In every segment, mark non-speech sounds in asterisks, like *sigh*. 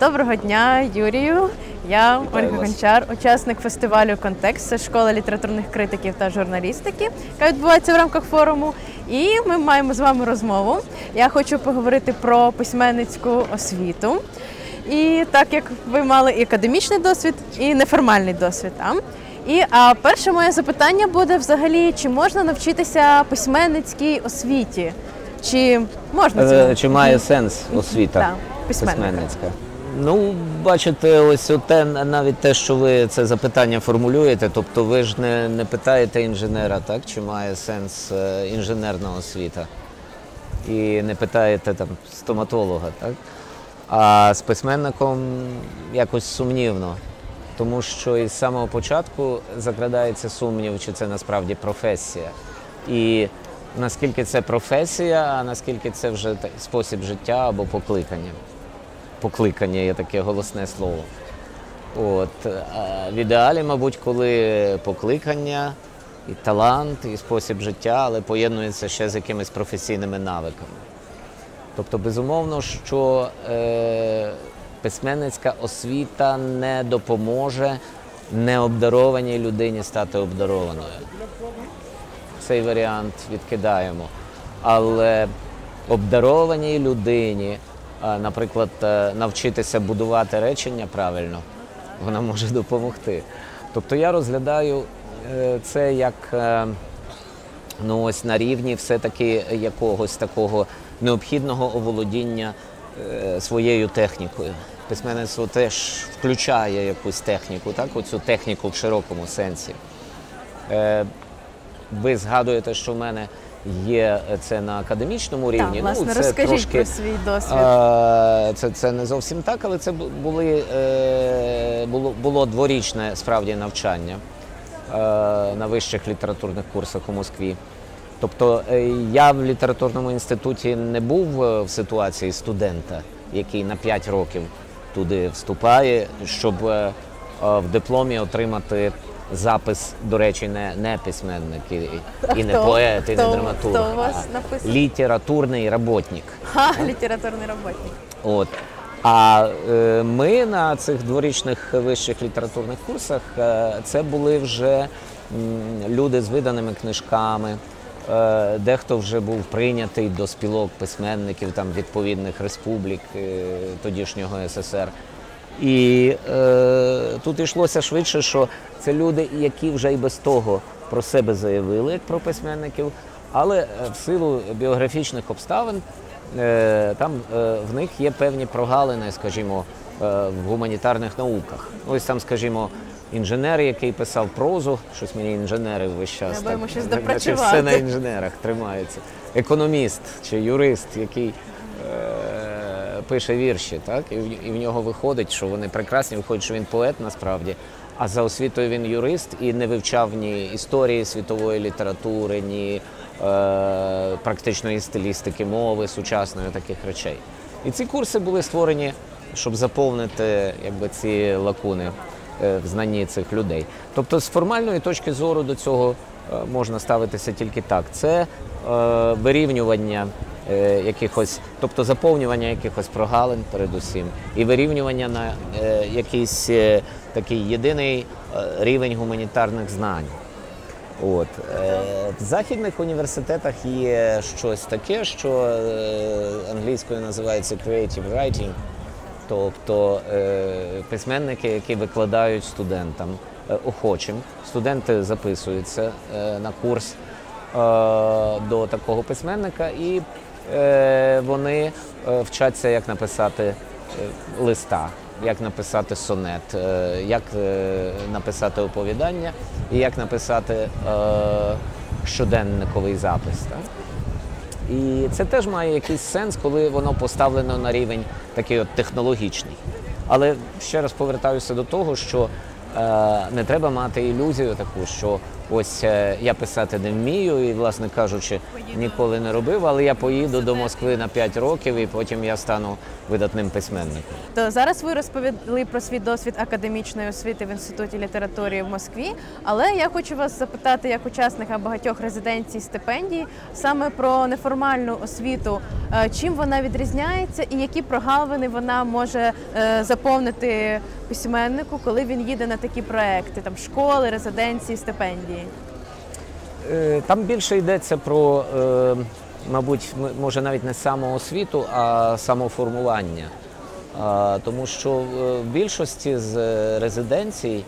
Доброго дня, Юрію. Я Ольга. Гончар, учасник фестивалю Контекст, це школа літературних критиків та журналістики, яка відбувається в рамках форуму. І ми маємо з вами розмову. Я хочу поговорити про письменницьку освіту. І так як ви мали і академічний досвід, і неформальний досвід там. І а перше моє запитання буде взагалі, чи можна навчитися письменницькій освіті? Чи можна? Е, Чи має сенс освіта Так, письменницька? Ну, бачите, ось те, навіть те, що ви це запитання формулюєте, тобто ви ж не, не питаєте інженера, так, чи має сенс е, інженерна освіта, і не питаєте там стоматолога, так? А з письменником якось сумнівно, тому що із самого початку закрадається сумнів, чи це насправді професія. І наскільки це професія, а наскільки це вже спосіб життя або покликання. Покликання є таке голосне слово. От, а в ідеалі, мабуть, коли покликання, і талант, і спосіб життя, але поєднується ще з якимись професійними навиками. Тобто, безумовно, що е, письменницька освіта не допоможе необдарованій людині стати обдарованою. Цей варіант відкидаємо. Але обдарованій людині, наприклад, е, навчитися будувати речення правильно, вона може допомогти. Тобто я розглядаю е, це як е, ну ось на рівні все-таки якогось такого необхідного оволодіння своєю технікою. Письменництво теж включає якусь техніку, так, оцю техніку в широкому сенсі. Ви згадуєте, що в мене є це на академічному рівні. Так, власне, ну, це розкажіть трошки, про свій досвід. Е, Це, це не зовсім так, але це були, е, було, було дворічне справді навчання е, на вищих літературних курсах у Москві. Тобто е, я в літературному інституті не був е, в ситуації студента, який на 5 років туди вступає, щоб е, е, в дипломі отримати запис, до речі, не, не письменник і, і не хто? поет, і не драматург, Хто у вас а написав? літературний роботник. Ха, літературний роботник. От. А е, ми на цих дворічних вищих літературних курсах е, це були вже м, люди з виданими книжками. Е, дехто вже був прийнятий до спілок письменників там відповідних республік е, тодішнього СССР. І е, тут йшлося швидше, що це люди, які вже і без того про себе заявили як про письменників, але е, в силу біографічних обставин е, там е, в них є певні прогалини, скажімо, е, в гуманітарних науках. Ось там, скажімо, інженер, який писав прозу, щось мені інженери весь час. Так, щось наче *laughs* все на інженерах тримається. Економіст чи юрист, який е, пише вірші, так? І і в нього виходить, що вони прекрасні, виходить, що він поет насправді. А за освітою він юрист і не вивчав ні історії світової літератури, ні е, практичної стилістики мови, сучасної таких речей. І ці курси були створені, щоб заповнити якби, ці лакуни е, в знанні цих людей. Тобто, з формальної точки зору до цього е, можна ставитися тільки так. Це е, вирівнювання е, якихось, тобто заповнювання якихось прогалин, передусім, і вирівнювання на е, якийсь е, такий єдиний е, рівень гуманітарних знань. От е, в західних університетах є щось таке, що англійською називається creative writing, тобто письменники, які викладають студентам охочим. Студенти записуються на курс до такого письменника, і вони е, вчаться, як написати е, листа, як написати сонет, е, як е, написати оповідання і як написати е, щоденниковий запис. І це теж має якийсь сенс, коли воно поставлено на рівень такий от технологічний. Але ще раз повертаюся до того, що е, не треба мати ілюзію таку, що Ось е, я писати не вмію і, власне кажучи, ніколи не робив, але я поїду до Москви на 5 років і потім я стану видатним письменником. То зараз ви розповіли про свій досвід академічної освіти в інституті літератури в Москві. Але я хочу вас запитати, як учасника багатьох резиденцій стипендій, саме про неформальну освіту. Е, Чим вона відрізняється, і які прогалини вона може е, заповнити письменнику, коли він їде на такі проекти, там школи, резиденції, стипендії? Е, Там більше йдеться про, е, мабуть, може навіть не самоосвіту, а самоформування. Тому що е, в більшості з резиденцій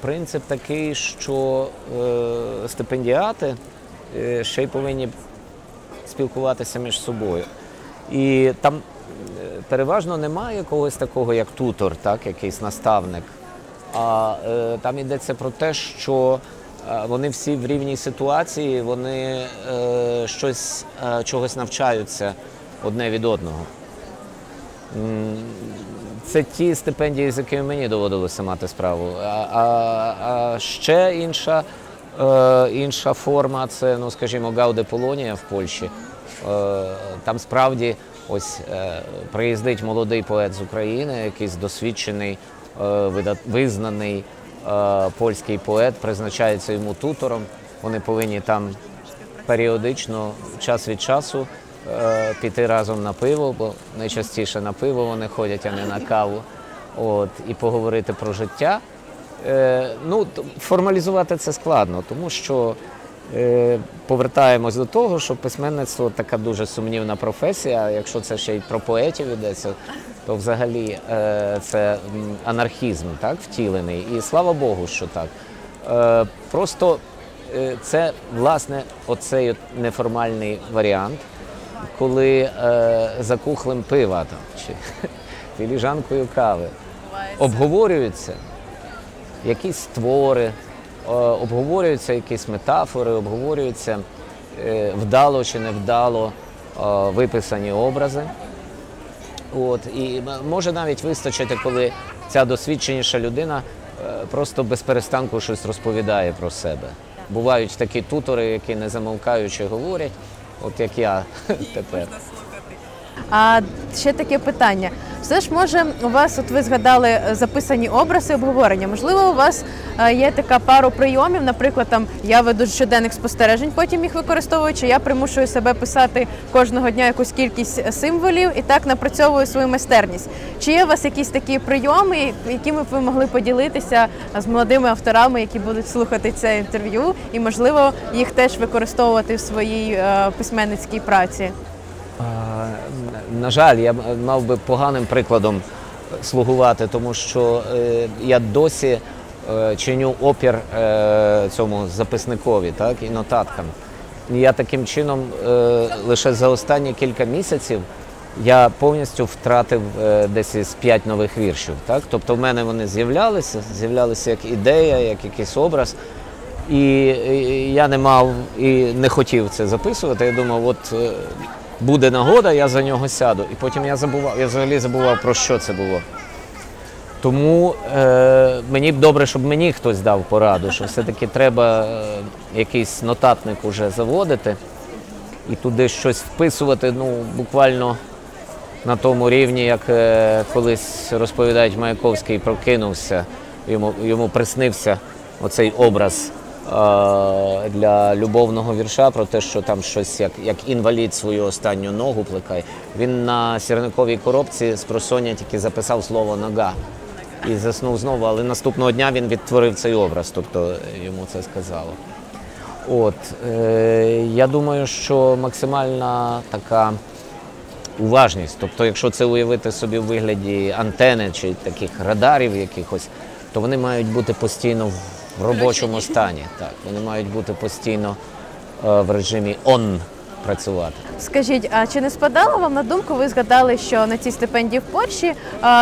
принцип такий, що стипендіати ще й повинні спілкуватися між собою. І там переважно немає когось такого, як тутор, так, якийсь наставник. А там йдеться про те, що вони всі в рівній ситуації, вони е, щось е, чогось навчаються одне від одного. Це ті стипендії, з якими мені доводилося мати справу. А, а, а ще інша, е, інша форма це, ну скажімо, Гауде Полонія в Польщі. Е, там справді ось е, приїздить молодий поет з України, якийсь досвідчений, е, визнаний е, польський поет, призначається йому тутором. Вони повинні там періодично, час від часу, е, піти разом на пиво, бо найчастіше на пиво вони ходять, а не на каву. От, і поговорити про життя. Е, ну, формалізувати це складно, тому що е, повертаємось до того, що письменництво така дуже сумнівна професія. Якщо це ще й про поетів йдеться, то взагалі е, це анархізм так, втілений. І слава Богу, що так. Е, просто е, це власне оцей неформальний варіант, коли е, за кухлем пива там, чи *laughs* філіжанкою кави обговорюються якісь твори, е, обговорюються якісь метафори, обговорюються е, вдало чи невдало е, виписані образи. От, і може навіть вистачити, коли ця досвідченіша людина е, просто без перестанку щось розповідає про себе. Бувають такі тутори, які не замовкаючи говорять, от як я *laughs* тепер. А ще таке питання. Все ж може у вас, от ви згадали е, записані образи обговорення. Можливо, у вас е, є така пару прийомів, наприклад, там я веду щоденник спостережень, потім їх використовую, чи я примушую себе писати кожного дня якусь кількість е, символів і так напрацьовую свою майстерність. Чи є у вас якісь такі прийоми, якими б ви могли поділитися з молодими авторами, які будуть слухати це інтерв'ю, і можливо їх теж використовувати в своїй письменницькій праці? На жаль, я мав би поганим прикладом слугувати, тому що е, я досі е, чиню опір е, цьому записникові так, і нотаткам. Я таким чином лише за останні кілька місяців я повністю втратив десь із п'ять нових віршів. Так? Тобто в мене вони з'являлися, з'являлися як ідея, як якийсь образ. І, я не мав і не хотів це записувати. Я думав, от буде нагода, я за нього сяду. І потім я забував, я взагалі забував, про що це було. Тому е, мені б добре, щоб мені хтось дав пораду, що все-таки треба е, якийсь нотатник уже заводити і туди щось вписувати, ну, буквально на тому рівні, як е, колись розповідають Маяковський прокинувся, йому, йому приснився оцей образ для любовного вірша про те, що там щось як, як інвалід свою останню ногу плекає. Він на сірниковій коробці з просоння тільки записав слово нога і заснув знову, але наступного дня він відтворив цей образ, тобто йому це сказало. От, е, я думаю, що максимальна така уважність. Тобто, якщо це уявити собі в вигляді антени чи таких радарів якихось, то вони мають бути постійно в робочому стані. Так, вони мають бути постійно е, в режимі on працювати. Скажіть, а чи не спадало вам на думку? Ви згадали, що на цій стипендії в Польщі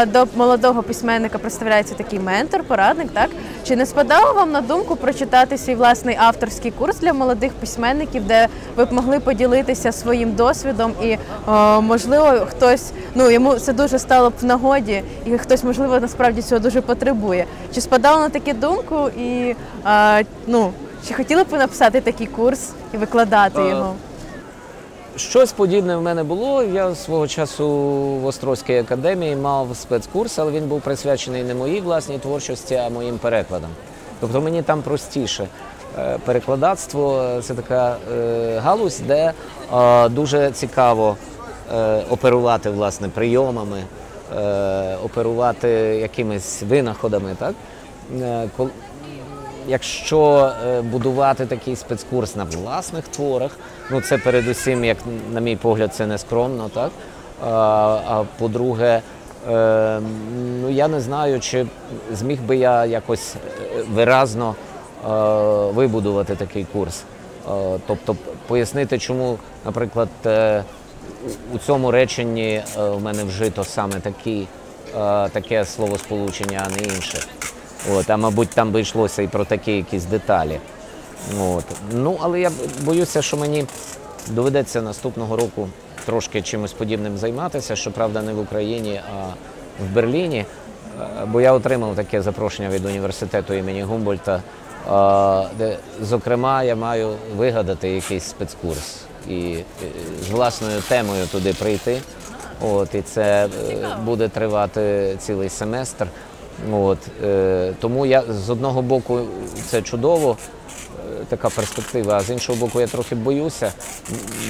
до молодого письменника представляється такий ментор, порадник, так? Чи не спадало вам на думку прочитати свій власний авторський курс для молодих письменників, де ви б могли поділитися своїм досвідом і можливо хтось ну йому це дуже стало б в нагоді, і хтось, можливо, насправді цього дуже потребує. Чи спадало на таку думку і ну Чи хотіли б ви написати такий курс і викладати Е, його? Щось подібне в мене було. Я свого часу в Острозькій академії мав спецкурс, але він був присвячений не моїй власній творчості, а моїм перекладам. Тобто мені там простіше. Е, Перекладацтво це така е, галузь, де е, дуже цікаво оперувати власне прийомами, оперувати якимись винаходами. Так? Якщо будувати такий спецкурс на власних творах, ну це передусім, як на мій погляд, це не скромно, так? А, а по-друге, е, ну я не знаю, чи зміг би я якось е, виразно е, вибудувати такий курс. Е, тобто пояснити, чому, наприклад, е, у- цьому реченні е, в мене вжито саме такі, е, таке словосполучення, а не інше. От, а мабуть, там би йшлося і про такі якісь деталі. От. Ну, але я боюся, що мені доведеться наступного року трошки чимось подібним займатися, щоправда, не в Україні, а в Берліні. Е, Бо я отримав таке запрошення від університету імені Гумбольта, е, де, зокрема, я маю вигадати якийсь спецкурс і з власною темою туди прийти. От, і це е, буде тривати цілий семестр. От, тому я з одного боку це чудово, така перспектива, а з іншого боку, я трохи боюся.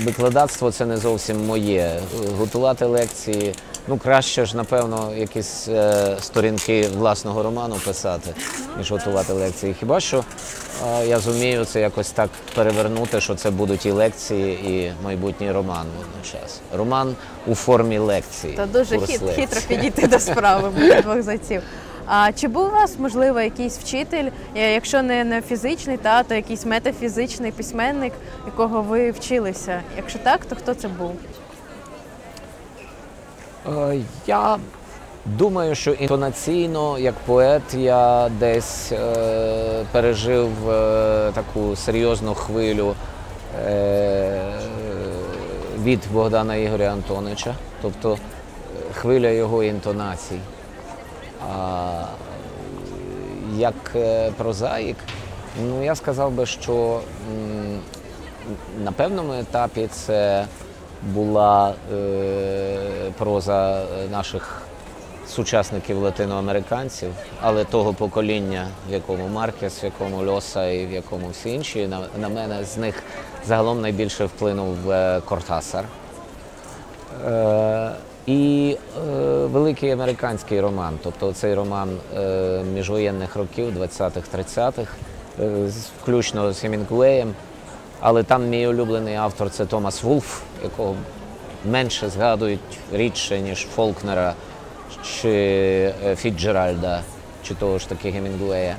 Викладацтво це не зовсім моє. Готувати лекції, ну краще ж, напевно, якісь е, сторінки власного роману писати, ніж готувати лекції. Хіба що е, я зумію це якось так перевернути, що це будуть і лекції, і майбутній роман водночас. Роман у формі лекції. Та дуже хит, хитро підійти до справи *laughs* двох зайців. А чи був у вас можливо якийсь вчитель, е, якщо не, фізичний, та то якийсь метафізичний письменник, якого ви вчилися? Якщо так, то хто це був? Е, Я думаю, що інтонаційно, як поет, я десь е, пережив е, таку серйозну хвилю е, від Богдана Ігоря Антоновича, тобто е, хвиля його інтонацій. А як е, прозаїк, ну я сказав би, що на певному етапі це була е, проза наших сучасників латиноамериканців, але того покоління, в якому Маркес, в якому Льоса і в якому всі інші. На, на мене з них загалом найбільше вплинув е, Кортасар. Е, і е, великий американський роман, тобто цей роман е, міжвоєнних років, 20-х-30-х, е, включно з Хемінгуеєм. Але там мій улюблений автор це Томас Вулф, якого менше згадують рідше, ніж Фолкнера чи е, Фіджеральда, чи того ж таки Гемінгуея.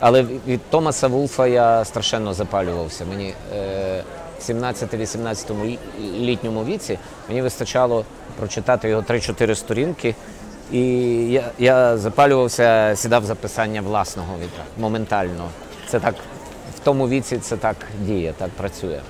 Але від- Томаса Вулфа я страшенно запалювався. Мені е, 17-18 лі- літньому віці мені вистачало прочитати його 3-4 сторінки. І я, я запалювався, сідав за писання власного відра моментально. Це так в тому віці це так діє, так працює.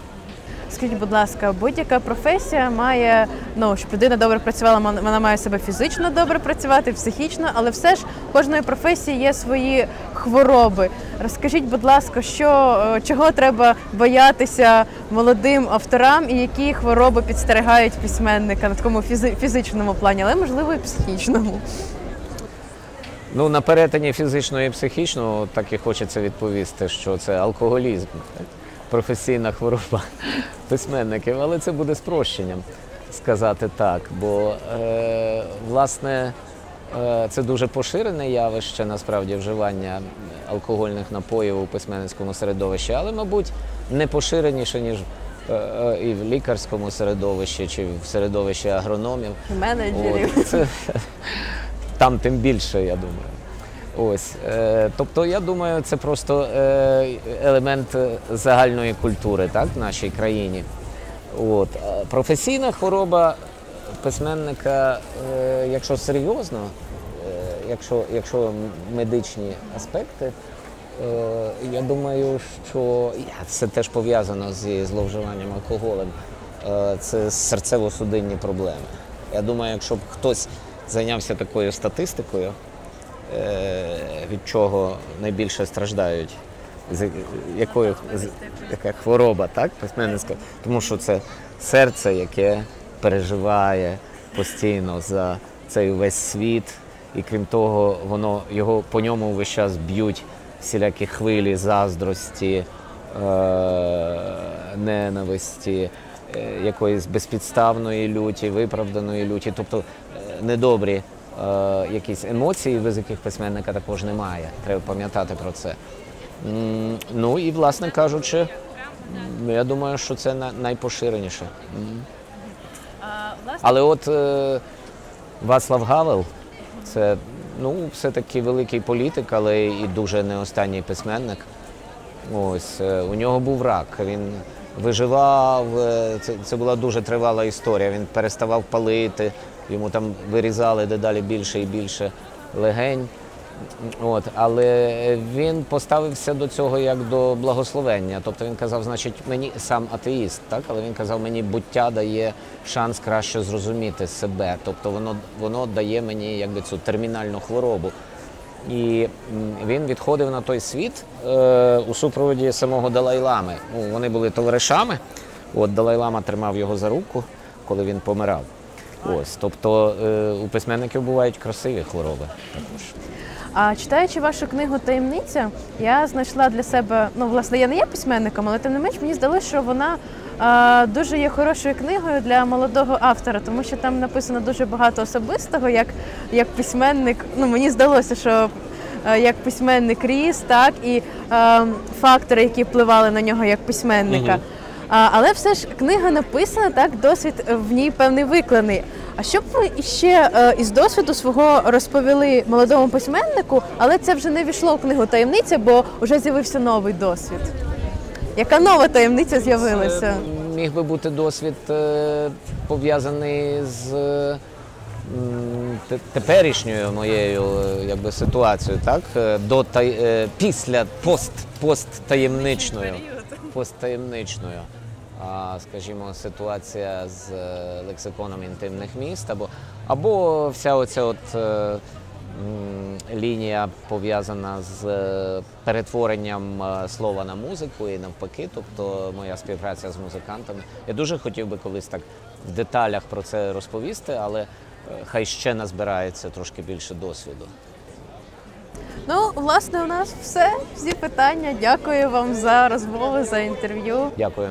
Скажіть, будь ласка, будь-яка професія має, ну, щоб людина добре працювала, вона має себе фізично добре працювати, психічно, але все ж кожної професії є свої хвороби. Розкажіть, будь ласка, що, е, чого треба боятися молодим авторам і які хвороби підстерігають письменника на такому фізичному плані, але можливо і психічному. Ну, на перетині фізичного і психічного так і хочеться відповісти, що це алкоголізм, професійна хвороба *laughs* письменників, але це буде спрощенням сказати так. Бо, е, власне, це дуже поширене явище, насправді, вживання алкогольних напоїв у письменницькому середовищі, але, мабуть, не поширеніше, ніж е, е, і в лікарському середовищі, чи в середовищі агрономів. Менеджерів. Це, *laughs* там тим більше, я думаю. Ось. Е, тобто, я думаю, це просто е, елемент е, загальної культури так, в нашій країні. От. Професійна хвороба письменника, е, якщо серйозно, е, якщо, якщо медичні аспекти, е, я думаю, що це теж пов'язано зі зловживанням алкоголем. Це серцево-судинні проблеми. Я думаю, якщо б хтось зайнявся такою статистикою, від чого найбільше страждають з якою яка хвороба, так? Письменницька. Тому що це серце, яке переживає постійно за цей весь світ. І крім того, воно його по ньому весь час б'ють всілякі хвилі заздрості, е, ненависті, е, якоїсь безпідставної люті, виправданої люті, тобто е, недобрі е, якісь емоції, без яких письменника також немає. Треба пам'ятати про це. Ну і, власне кажучи, я думаю, що це на- найпоширеніше. Але от е, Вацлав Гавел це ну, все-таки великий політик, але і дуже не останній письменник. Ось е, у нього був рак. Він виживав. е, Це, це була дуже тривала історія. Він переставав палити, йому там вирізали дедалі більше і більше легень. От, але він поставився до цього як до благословення. Тобто він казав, значить, мені сам атеїст, так, але він казав, мені буття дає шанс краще зрозуміти себе. Тобто воно, воно дає мені якби цю термінальну хворобу. І він відходив на той світ е, у супроводі самого Далай-Лами. Ну, вони були товаришами. От Далай-Лама тримав його за руку, коли він помирав. Ось, тобто е, у письменників бувають красиві хвороби також. А читаючи вашу книгу Таємниця, я знайшла для себе, ну власне, я не є письменником, але тим не менш мені здалося, що вона а, дуже є хорошою книгою для молодого автора, тому що там написано дуже багато особистого, як, як письменник. Ну мені здалося, що е, як письменник ріс, так і е, фактори, які впливали на нього як письменника. Мгм. А, але все ж книга написана, так досвід в ній певний викладений. А що б ви іще е, із досвіду свого розповіли молодому письменнику, але це вже не війшло в книгу таємниця, бо вже з'явився новий досвід. Яка нова таємниця з'явилася? Це міг би бути досвід е, пов'язаний з теперішньою моєю е, якби, ситуацією, так? До та, після пост, посттаємничною. Посттаємничною. Скажімо, ситуація з е, лексиконом інтимних міст, або, або вся оця от. е, Лінія пов'язана з е, перетворенням слова на музику і навпаки, тобто моя співпраця з музикантами. Я дуже хотів би колись так в деталях про це розповісти, але хай ще назбирається трошки більше досвіду. Ну, власне, у нас все. Всі питання. Дякую вам за розмову, за інтерв'ю. Дякую.